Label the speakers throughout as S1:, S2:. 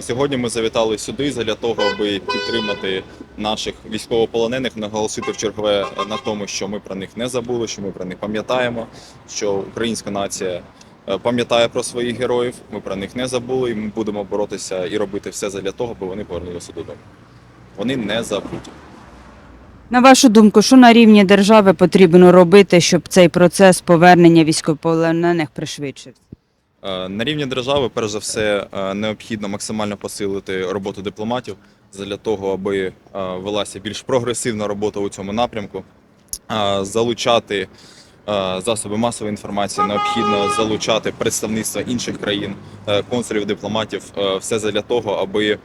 S1: Сьогодні ми завітали сюди для того, аби підтримати наших військовополонених, наголосити в чергове на тому, що ми про них не забули, що ми про них пам'ятаємо, що українська нація е, пам'ятає про своїх героїв. Ми про них не забули, і ми будемо боротися і робити все для того, аби вони повернулися додому. Вони не забуті.
S2: На вашу думку, що на рівні держави потрібно робити, щоб цей процес повернення військовополонених пришвидшився?
S1: Е, На рівні держави, перш за все, е, необхідно максимально посилити роботу дипломатів для того, аби е, велася більш прогресивна робота у цьому напрямку, залучати засоби масової інформації, необхідно залучати представництва інших країн, консулів, дипломатів, все для того, аби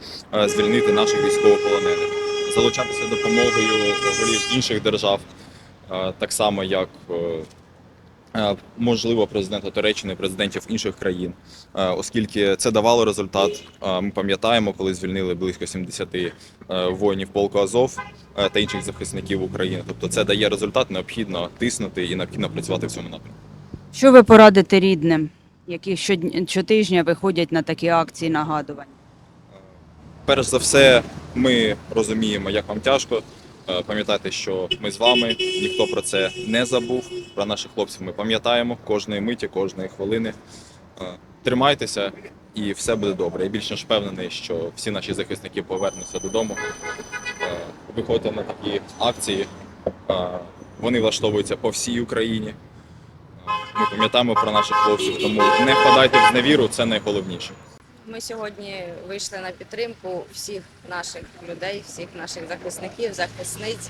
S1: звільнити наших військовополонених, залучатися допомогою голів інших держав, так само як можливо президента Туреччини, президентів інших країн, оскільки це давало результат. Ми пам'ятаємо, коли звільнили близько 70 е, воїнів полку Азов е, та інших захисників України. Тобто це дає результат, необхідно тиснути і необхідно працювати в цьому напрямку.
S2: Що ви порадите рідним, які щотижня виходять на такі акції нагадувань?
S1: Перш за все, ми розуміємо, як вам тяжко. Е, Пам'ятайте, що ми з вами, ніхто про це не забув. Про наших хлопців ми пам'ятаємо кожної миті, кожної хвилини. Е, Тримайтеся і все буде добре. Я більш ніж впевнений, що всі наші захисники повернуться додому. Е, Виходьте на такі акції. Вони влаштовуються по всій Україні. Ми пам'ятаємо про наших хлопців, тому не впадайте в зневіру, це найголовніше.
S3: Ми сьогодні вийшли на підтримку всіх наших людей, всіх наших захисників, захисниць.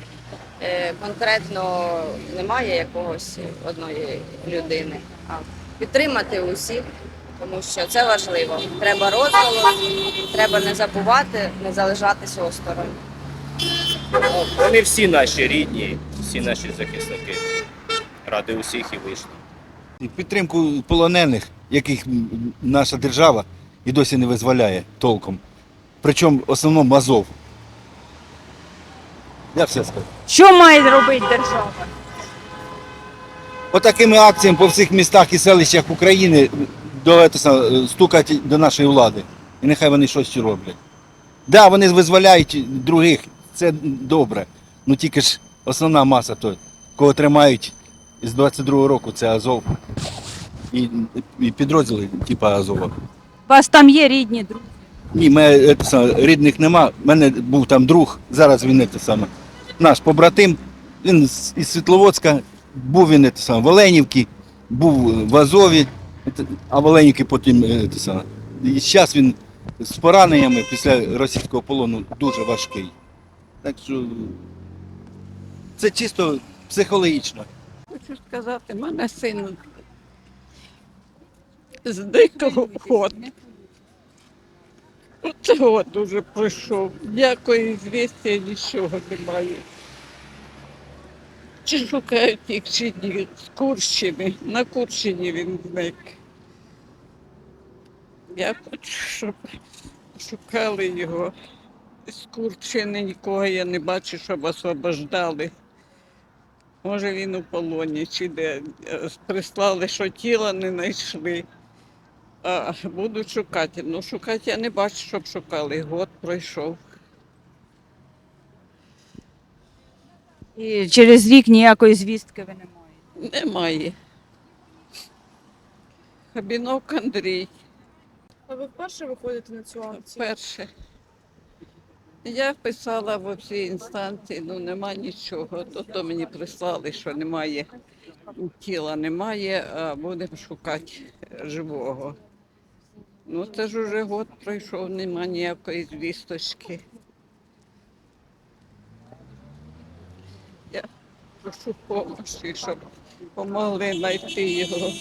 S3: Е, Конкретно немає якогось одної людини, а підтримати усіх, тому що це важливо. Треба розголос, треба не забувати, не залишатися осторонь.
S4: Вони всі наші рідні, всі наші захисники. Ради усіх і вийшли.
S5: Підтримку полонених, яких наша держава і досі не визволяє толком. Причому в основному Азов. Я все скажу.
S2: Що має робити держава?
S5: Отакими акціями по всіх містах і селищах України до, стукати до нашої влади. І нехай вони щось роблять. Так, да, вони визволяють других, це добре. Ну тільки ж основна маса той, кого тримають з 22-го року, це Азов. І, і підрозділи, типу Азова.
S2: У вас там є рідні друзі?
S5: Ні, мене е, саме, рідних нема. У мене був там друг, зараз він е, те саме. Наш побратим, він з- із Світловодська, був він е, те саме, в Оленівці, був е, в Азові, е, те- а в Оленівці потім е, те саме. І зараз він з пораненнями після російського полону дуже важкий. Так що це чисто психологічно.
S6: Хочу сказати, в мене син з дикого ходу. Оцього дуже пройшов. Ніякої звістя, нічого немає. Чи шукають їх, чи ні, з Курщини. На Курщині він зник. Я хочу, щоб шукали його. З Курщини нікого я не бачу, щоб освобождали. Може він у полоні чи де. Е, Прислали, що тіла не знайшли. А будуть шукати. Ну, шукати я не бачу, щоб шукали. Год пройшов.
S2: І через рік ніякої звістки ви не маєте.
S6: Немає. Хабінок Андрій.
S7: А ви вперше виходите на цю акцію?
S6: Перше. Я писала в всі інстанції, ну нема нічого. То, то мені прислали, що немає тіла, немає, а будемо шукати живого. Ну це ж уже год пройшов, нема ніякої звісточки. Я прошу допомоги, щоб допомогли знайти його.